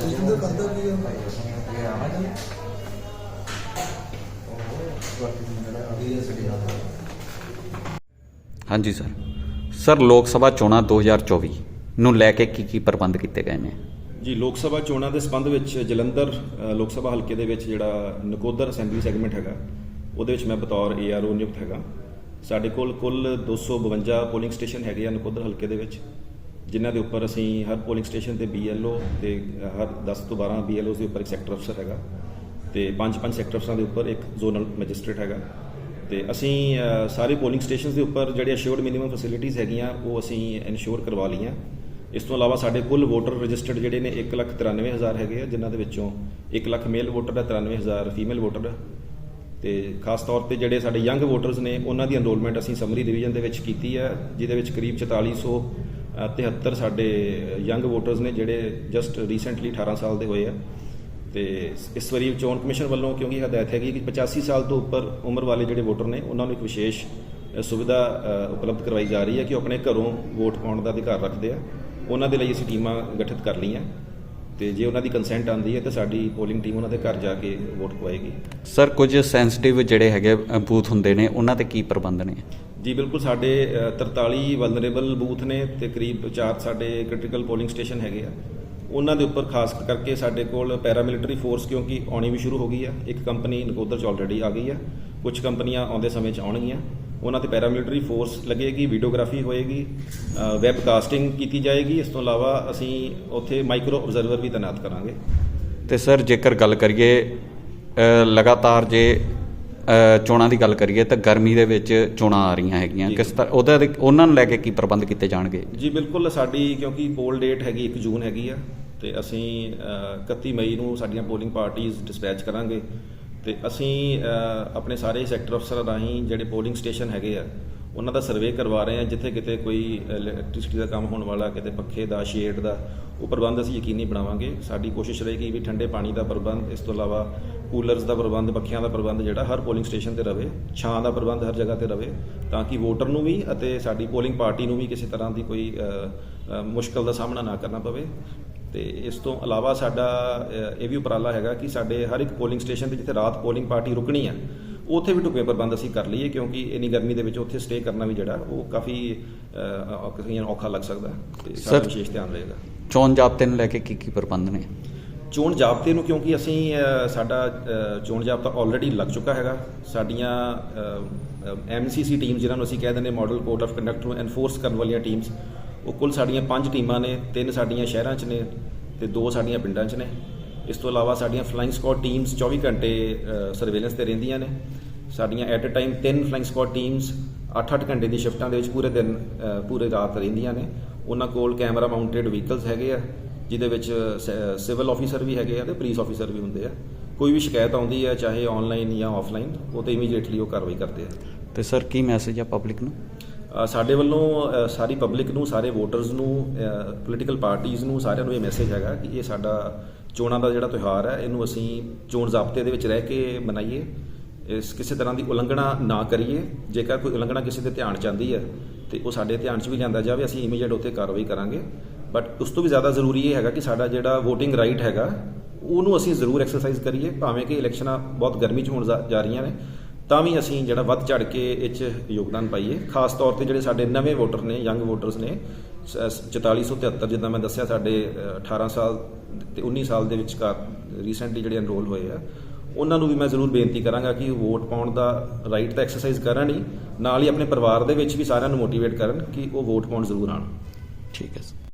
ਜਿੰਦਰ ਕਰਦਾ ਕੀ ਆ ਹਾਂਜੀ, ਸਰ। ਸਰ, ਲੋਕ ਸਭਾ ਚੋਣਾਂ 2024 ਨੂੰ ਲੈ ਕੇ ਕੀ ਕੀ ਪ੍ਰਬੰਧ ਕੀਤੇ ਗਏ ਨੇ? ਜੀ, ਲੋਕ ਸਭਾ ਚੋਣਾਂ ਦੇ ਸੰਬੰਧ ਵਿੱਚ ਜਲੰਧਰ ਲੋਕ ਸਭਾ ਹਲਕੇ ਦੇ ਵਿੱਚ ਜਿਹੜਾ ਨਕੋਦਰ ਅਸੈਂਬਲੀ ਸੈਗਮੈਂਟ ਹੈਗਾ, ਉਹਦੇ ਵਿੱਚ ਮੈਂ ਬਤੌਰ ਏਆਰਓ ਨਿਯੁਕਤ ਹੈਗਾ। ਸਾਡੇ ਕੋਲ ਕੁੱਲ 252 ਪੋਲਿੰਗ ਸਟੇਸ਼ਨ ਹੈਗੇ ਆ ਨਕੋਦਰ ਹਲਕੇ ਦੇ ਵਿੱਚ, ਜਿਨ੍ਹਾਂ ਦੇ ਉੱਪਰ ਅਸੀਂ ਹਰ ਪੋਲਿੰਗ ਸਟੇਸ਼ਨ ਤੇ ਬੀਐਲਓ ਤੇ ਹਰ 10 ਤੋਂ 12 ਬੀਐਲਓਸ ਦੇ ਉੱਪਰ ਇੱਕ ਸੈਕਟਰ ਅਫਸਰ ਹੈਗਾ ਤੇ ਪੰਜ ਪੰਜ ਸੈਕਟਰ ਅਫਸਰਾਂ ਦੇ ਉੱਪਰ ਇੱਕ ਜ਼ੋਨਲ ਮੈਜਿਸਟ੍ਰੇਟ ਹੈਗਾ। ਤੇ ਅਸੀਂ ਸਾਰੇ ਪੋਲਿੰਗ ਸਟੇਸ਼ਨਸ ਦੇ ਉੱਪਰ ਜਿਹੜੇ ਅਸ਼ੋਰਡ ਮਿਨੀਮਮ ਫੈਸਿਲਿਟੀਆਂ ਹੈਗੀਆਂ, ਉਹ ਅਸੀਂ ਇਨਸ਼ੋਰ ਕਰਵਾ ਲਈਆਂ। ਇਸ ਤੋਂ ਇਲਾਵਾ ਸਾਡੇ ਕੁੱਲ ਵੋਟਰ ਰਜਿਸਟਰਡ ਜਿਹੜੇ ਨੇ 193000 ਹੈਗੇ ਆ, ਜਿਨ੍ਹਾਂ ਦੇ ਵਿੱਚੋਂ 1 ਲੱਖ ਮੇਲ ਵੋਟਰ ਹੈ 93000 ਫੀਮੇਲ ਵੋਟਰ ਹੈ ਤੇ ਖਾਸ ਤੌਰ ਤੇ ਜਿਹੜੇ ਸਾਡੇ ਯੰਗ ਵੋਟਰਸ ਨੇ, ਉਹਨਾਂ ਦੀ ਐਨਰੋਲਮੈਂਟ ਅਸੀਂ ਸਮਰੀ ਡਿਵੀਜ਼ਨ ਦੇ ਵਿੱਚ ਕੀਤੀ ਹੈ ਜਿਹਦੇ ਵਿੱਚ ਕਰੀਬ 4473 ਸਾਡੇ ਯੰਗ ਵੋਟਰਸ ਨੇ ਜਿਹੜੇ ਜਸਟ ਰੀਸੈਂਟਲੀ 18 ਸਾਲ ਦੇ ਹੋਏ ਆ। ਤੇ ਇਸ ਵਾਰੀ ਚੋਣ ਕਮਿਸ਼ਨ ਵੱਲੋਂ, ਕਿਉਂਕਿ ਹਦਾਇਤ ਹੈਗੀ ਕਿ 85 ਸਾਲ ਤੋਂ ਉੱਪਰ ਉਮਰ ਵਾਲੇ ਜਿਹੜੇ ਵੋਟਰ ਨੇ, ਉਹਨਾਂ ਨੂੰ ਇੱਕ ਵਿਸ਼ੇਸ਼ ਸੁਵਿਧਾ ਉਪਲਬਧ ਕਰਵਾਈ ਜਾ ਰਹੀ ਹੈ ਕਿ ਉਹ ਆਪਣੇ ਘਰੋਂ ਵੋਟ ਪਾਉਣ ਦਾ ਅਧਿਕਾਰ ਰੱਖਦੇ ਆ। ਉਹਨਾਂ ਦੇ ਲਈ ਅਸੀਂ ਟੀਮਾਂ ਗਠਿਤ ਕਰ ਲਈਆਂ। ਤੇ ਜੇ ਉਹਨਾਂ ਦੀ ਕੰਸੈਂਟ ਆਂਦੀ ਹੈ ਤਾਂ ਸਾਡੀ ਪੋਲਿੰਗ ਟੀਮ ਉਹਨਾਂ ਦੇ ਘਰ ਜਾ ਕੇ ਵੋਟ ਪਵਾਏਗੀ ਸਰ ਕੁਝ ਸੈਂਸਿਟਿਵ ਜਿਹੜੇ ਹੈਗੇ ਬੂਥ ਹੁੰਦੇ ਨੇ ਉਹਨਾਂ ਤੇ ਕੀ ਪ੍ਰਬੰਧ ਨੇ? ਜੀ ਬਿਲਕੁਲ ਸਾਡੇ ਅ, 43 ਵਲਨਰੇਬਲ ਬੂਥ ਨੇ ਤੇ ਕਰੀਬ 4 ਸਾਡੇ ਕ੍ਰਿਟੀਕਲ ਪੋਲਿੰਗ ਸਟੇਸ਼ਨ ਹੈਗੇ ਆ। ਉਹਨਾਂ ਦੇ ਉੱਪਰ ਖਾਸ ਕਰਕੇ ਸਾਡੇ ਕੋਲ ਪੈਰਾਮਿਲਟਰੀ ਫੋਰਸ ਕਿਉਂਕਿ ਆਉਣੀ ਵੀ ਸ਼ੁਰੂ ਹੋ ਗਈ ਆ। ਇੱਕ ਕੰਪਨੀ ਨਕੋਦਰ ਚ ਆਲਰੇਡੀ ਆ ਗਈ ਆ। ਕੁਝ ਕੰਪਨੀਆਂ ਆਉਂਦੇ ਸਮੇਂ ਚ ਆਉਣਗੀਆਂ। ਉਹਨਾਂ ਤੇ ਪੈਰਾਮਿਲਟਰੀ ਫੋਰਸ ਲੱਗੇਗੀ ਵੀਡੀਓਗ੍ਰਾਫੀ ਹੋਏਗੀ ਵੈਬ ਕਾਸਟਿੰਗ ਕੀਤੀ ਜਾਏਗੀ। ਇਸ ਤੋਂ ਇਲਾਵਾ ਅਸੀਂ ਉੱਥੇ ਮਾਈਕਰੋ ਆਬਜ਼ਰਵਰ ਵੀ ਤਾਇਨਾਤ ਕਰਾਂਗੇ। ਤੇ ਸਰ ਜੇਕਰ ਗੱਲ ਕਰੀਏ ਲਗਾਤਾਰ ਜੇ ਚੋਣਾਂ ਦੀ ਗੱਲ ਕਰੀਏ ਤਾਂ ਗਰਮੀ ਦੇ ਵਿੱਚ ਚੋਣਾਂ ਆ ਰਹੀਆਂ ਹੈਗੀਆਂ। ਕਿਸ ਤਰ੍ਹਾਂ ਉਹਦਾ ਉਹਨਾਂ ਨੂੰ ਲੈ ਕੇ ਕੀ ਪ੍ਰਬੰਧ ਕੀਤੇ ਜਾਣਗੇ? ਜੀ ਬਿਲਕੁਲ ਸਾਡੀ ਕਿਉਂਕਿ ਪੋਲ ਡੇਟ ਹੈਗੀ 1 ਜੂਨ ਹੈਗੀ ਆ ਤੇ ਅਸੀਂ ਅ, 31 ਮਈ ਨੂੰ ਸਾਡੀਆਂ ਪੋਲਿੰਗ ਪਾਰਟੀਆਂ ਡਿਸਪੈਚ ਕਰਾਂਗੇ। ਤੇ ਅਸੀਂ ਆਪਣੇ ਸਾਰੇ ਸੈਕਟਰ ਅਫਸਰ ਰਾਹੀਂ ਜਿਹੜੇ ਪੋਲਿੰਗ ਸਟੇਸ਼ਨ ਹੈਗੇ ਆ ਉਹਨਾਂ ਦਾ ਸਰਵੇ ਕਰਵਾ ਰਹੇ ਆ ਜਿੱਥੇ ਕਿਤੇ ਕੋਈ ਇਲੈਕਟ੍ਰਿਸਿਟੀ ਦਾ ਕੰਮ ਹੋਣ ਵਾਲਾ ਕਿਤੇ ਪੱਖੇ ਦਾ ਸ਼ੇਡ ਦਾ ਉਹ ਪ੍ਰਬੰਧ ਅਸੀਂ ਯਕੀਨੀ ਬਣਾਵਾਂਗੇ। ਸਾਡੀ ਕੋਸ਼ਿਸ਼ ਰਹੇਗੀ ਵੀ ਠੰਡੇ ਪਾਣੀ ਦਾ ਪ੍ਰਬੰਧ ਇਸ ਤੋਂ ਇਲਾਵਾ ਕੂਲਰਸ ਦਾ ਪ੍ਰਬੰਧ ਪੱਖਿਆਂ ਦਾ ਪ੍ਰਬੰਧ ਜਿਹੜਾ ਹਰ ਪੋਲਿੰਗ ਸਟੇਸ਼ਨ ਤੇ ਰਵੇ ਛਾਂ ਦਾ ਪ੍ਰਬੰਧ ਹਰ ਜਗ੍ਹਾ ਤੇ ਰਵੇ ਤਾਂ ਕਿ ਵੋਟਰ ਨੂੰ ਵੀ ਅਤੇ ਸਾਡੀ ਪੋਲਿੰਗ ਪਾਰਟੀ ਨੂੰ ਵੀ ਕਿਸੇ ਤਰ੍ਹਾਂ ਦੀ ਕੋਈ ਅ, ਮੁਸ਼ਕਲ ਦਾ ਸਾਹਮਣਾ ਨਾ ਕਰਨਾ ਪਵੇ। ਤੇ ਇਸ ਤੋਂ ਇਲਾਵਾ ਸਾਡਾ ਇਹ ਵੀ ਉਪਰਾਲਾ ਹੈਗਾ ਕਿ ਸਾਡੇ ਹਰ ਇੱਕ ਪੋਲਿੰਗ ਸਟੇਸ਼ਨ ਤੇ ਜਿੱਥੇ ਰਾਤ ਪੋਲਿੰਗ ਪਾਰਟੀ ਰੁਕਣੀ ਆ ਉੱਥੇ ਵੀ ਢੁਕਵੇਂ ਪ੍ਰਬੰਧ ਅਸੀਂ ਕਰ ਲਈਏ ਕਿਉਂਕਿ ਇੰਨੀ ਗਰਮੀ ਦੇ ਵਿੱਚ ਉੱਥੇ ਸਟੇ ਕਰਨਾ ਵੀ ਜਿਹੜਾ ਉਹ ਕਾਫੀ ਨੂੰ ਔਖਾ ਲੱਗ ਸਕਦਾ ਤੇ ਸਾਡਾ ਵਿਸ਼ੇਸ਼ ਧਿਆਨ ਰਹੇਗਾ। ਚੋਣ ਜਾਬਤੇ ਨੂੰ ਲੈ ਕੇ ਕੀ ਕੀ ਪ੍ਰਬੰਧ ਨੇ? ਚੋਣ ਜਾਬਤੇ ਨੂੰ ਕਿਉਂਕਿ ਅਸੀਂ ਸਾਡਾ ਚੋਣ ਜਾਬਤਾ ਆਲਰੇਡੀ ਲੱਗ ਚੁੱਕਾ ਹੈਗਾ। ਸਾਡੀਆਂ ਐਮਸੀਸੀ ਟੀਮ ਜਿਨ੍ਹਾਂ ਨੂੰ ਅਸੀਂ ਕਹਿ ਦਿੰਦੇ ਮਾਡਲ ਕੋਡ ਆਫ ਕੰਡਕਟ ਨੂੰ ਐਨਫੋਰਸ ਕਰਨ ਵਾਲੀਆਂ ਟੀਮਸ ਉਹ ਕੁੱਲ ਸਾਡੀਆਂ ਪੰਜ ਟੀਮਾਂ ਨੇ, ਤਿੰਨ ਸਾਡੀਆਂ ਸ਼ਹਿਰਾਂ 'ਚ ਨੇ ਤੇ ਦੋ ਸਾਡੀਆਂ ਪਿੰਡਾਂ 'ਚ ਨੇ। ਇਸ ਤੋਂ ਇਲਾਵਾ ਸਾਡੀਆਂ ਫਲਾਈਂਗ ਸਕੁਆਡ ਟੀਮਸ 24 ਘੰਟੇ ਸਰਵੇਲੈਂਸ ਤੇ ਰਹਿੰਦੀਆਂ ਨੇ। ਸਾਡੀਆਂ at a time 10 flying squad teams 8-8 ਘੰਟੇ ਦੀ ਸ਼ਿਫਟਾਂ ਦੇ ਵਿੱਚ ਪੂਰੇ ਦਿਨ ਪੂਰੇ ਰਾਤ ਰਹਿੰਦੀਆਂ ਨੇ। ਉਹਨਾਂ ਕੋਲ ਕੈਮਰਾ ਮਾਊਂਟਡ ਵਹੀਕਲਸ ਹੈਗੇ ਆ, ਜਿਹਦੇ ਵਿੱਚ ਸਿਵਲ ਆਫੀਸਰ ਵੀ ਹੈਗੇ ਆ ਤੇ ਪੁਲਿਸ ਆਫੀਸਰ ਵੀ ਹੁੰਦੇ ਆ। ਕੋਈ ਵੀ ਸ਼ਿਕਾਇਤ ਆਉਂਦੀ ਹੈ ਚਾਹੇ ਆਨਲਾਈਨ ਜਾਂ ਆਫਲਾਈਨ ਉਹ ਤੇ ਇਮੀਡੀਏਟਲੀ ਉਹ ਕਾਰਵਾਈ ਕਰਦੇ ਆ। ਤੇ ਸਰ, ਕੀ ਮੈਸੇਜ ਆ ਪਬਲਿਕ ਨੂੰ? ਸਾਡੇ ਵੱਲੋਂ ਸਾਰੀ ਪਬਲਿਕ ਨੂੰ, ਸਾਰੇ ਵੋਟਰਸ ਨੂੰ ਪੋਲੀਟੀਕਲ ਪਾਰਟੀਆਂ ਨੂੰ ਸਾਰਿਆਂ ਨੂੰ ਇਹ ਮੈਸੇਜ ਹੈਗਾ ਕਿ ਇਹ ਸਾਡਾ ਚੋਣਾਂ ਦਾ ਜਿਹੜਾ ਤਿਉਹਾਰ ਹੈ, ਇਹਨੂੰ ਅਸੀਂ ਚੋਣ ਜ਼ਾਬਤੇ ਦੇ ਵਿੱਚ ਰਹਿ ਕੇ ਮਨਾਈਏ। ਇਸ ਕਿਸੇ ਤਰ੍ਹਾਂ ਦੀ ਉਲੰਘਣਾ ਨਾ ਕਰੀਏ। ਜੇਕਰ ਕੋਈ ਉਲੰਘਣਾ ਕਿਸੇ ਦੇ ਧਿਆਨ ਚ ਆਂਦੀ ਹੈ, ਤੇ ਉਹ ਸਾਡੇ ਧਿਆਨ 'ਚ ਵੀ ਲਿਆਂਦਾ ਜਾਵੇ, ਅਸੀਂ ਇਮੀਡੀਏਟ ਉੱਤੇ ਕਾਰਵਾਈ ਕਰਾਂਗੇ। ਬਟ ਉਸ ਤੋਂ ਵੀ ਜ਼ਿਆਦਾ ਜ਼ਰੂਰੀ ਇਹ ਹੈਗਾ ਕਿ ਸਾਡਾ ਜਿਹੜਾ VOTING ਰਾਈਟ ਹੈਗਾ, ਉਹਨੂੰ ਅਸੀਂ ਜ਼ਰੂਰ ਐਕਸਰਸਾਈਜ਼ ਕਰੀਏ, ਭਾਵੇਂ ਕਿ ਇਲੈਕਸ਼ਨਾਂ ਬਹੁਤ ਗਰਮੀ 'ਚ ਹੋਣ ਜਾ ਜਾ ਰਹੀਆਂ ਨੇ। ਤਾਂ ਵੀ ਅਸੀਂ ਜਿਹੜਾ ਵੱਧ ਚੜ ਕੇ ਇਹ 'ਚ ਯੋਗਦਾਨ ਪਾਈਏ। ਖਾਸ ਤੌਰ ਤੇ ਜਿਹੜੇ ਸਾਡੇ ਨਵੇਂ ਵੋਟਰ ਨੇ ਯੰਗ ਵੋਟਰਸ ਨੇ ਸ- ਸ- 4473 ਜਿੱਦਾਂ ਮੈਂ ਦੱਸਿਆ ਸਾਡੇ ਅ, 18 ਸਾਲ ਤੇ 19 ਸਾਲ ਦੇ ਵਿਚਕਾਰ ਰੀਸੈਂਟਲੀ ਜਿਹੜੇ ਐਨਰੋਲ ਹੋਏ ਆ ਉਹਨਾਂ ਨੂੰ ਵੀ ਮੈਂ ਜ਼ਰੂਰ ਬੇਨਤੀ ਕਰਾਂਗਾ ਕਿ ਵੋਟ ਪਾਉਣ ਦਾ ਰਾਈਟ ਤਾਂ ਐਕਸਰਸਾਈਜ਼ ਕਰਨ ਹੀ ਨਾਲ ਹੀ ਆਪਣੇ ਪਰਿਵਾਰ ਦੇ ਵਿੱਚ ਵੀ ਸਾਰਿਆਂ ਨੂੰ ਮੋਟੀਵੇਟ ਕਰਨ ਕਿ ਉਹ ਵੋਟ ਪਾਉਣ ਜ਼ਰੂਰ ਆਣ ਠੀਕ ਹੈ